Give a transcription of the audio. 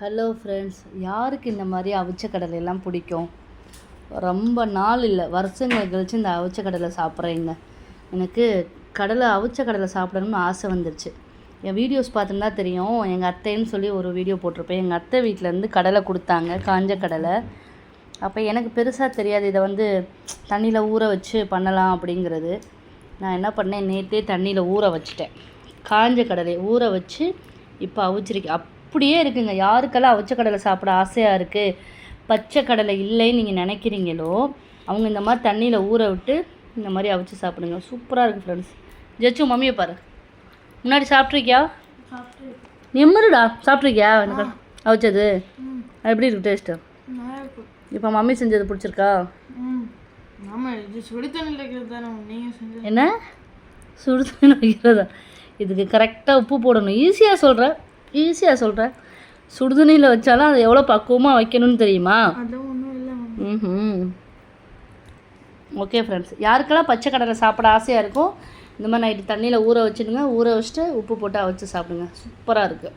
Hello friends யாருக்கு இந்த மாதிரி அவிச்ச கடலையெல்லாம் பிடிக்கும்? ரொம்ப நாள் இல்லை. வருஷங்கள் கழித்து இந்த அவிச்ச கடலை சாப்பிட்றேங்க. எனக்கு கடலை அவிச்ச கடலை சாப்பிடணும்னு ஆசை வந்துருச்சு. என் வீடியோஸ் பார்த்துருந்தா தெரியும். எங்கள் அத்தைன்னு சொல்லி ஒரு வீடியோ போட்டிருப்பேன். எங்கள் அத்தை வீட்டிலேருந்து கடலை கொடுத்தாங்க காஞ்ச கடலை. அப்போ எனக்கு பெருசாக தெரியாது. இதை வந்து தண்ணியில் ஊற வச்சு பண்ணலாம் அப்படிங்கிறது. நான் என்ன பண்ணேன்? நேற்றே தண்ணியில் ஊற வச்சுட்டேன். காஞ்ச கடலை ஊற வச்சு இப்போ அவிச்சிருக்கேன். அப் அப்படியே இருக்குங்க. யாருக்கெல்லாம் அவிச்ச கடலை சாப்பிட ஆசையாக இருக்குது பச்சை கடலை இல்லைன்னு நீங்கள் நினைக்கிறீங்களோ அவங்க இந்த மாதிரி தண்ணியில் ஊற விட்டு இந்த மாதிரி அவிச்சு சாப்பிடுங்க. சூப்பராக இருக்குது ஃப்ரெண்ட்ஸ் ஜெச்சு மம்மியை பாரு. முன்னாடி சாப்பிட்ருக்கியா நிம்மருடா சாப்பிட்ருக்கியா எனக்கு அவிச்சது. எப்படி இருக்கு டேஸ்ட்டு இப்போ மம்மி செஞ்சது பிடிச்சிருக்கா? என்ன? சுடு தண்ணி வைக்கிறதா? இதுக்கு கரெக்டாக உப்பு போடணும். ஈஸியாக சொல்கிறேன் ஈஸியாக சொல்கிறேன் சுடுதண்ணியில் வச்சாலும் அதை எவ்வளோ பக்குவமாக வைக்கணும்னு தெரியுமா? ம் ஓகே ஃப்ரெண்ட்ஸ் யாருக்கெல்லாம் பச்சை கடலை சாப்பிட ஆசையாக இருக்கும் இந்த மாதிரி நைட்டு தண்ணியில் ஊற வச்சுடுங்க. ஊற வச்சுட்டு உப்பு போட்டு அவிச்சு சாப்பிடுங்க. சூப்பராக இருக்குது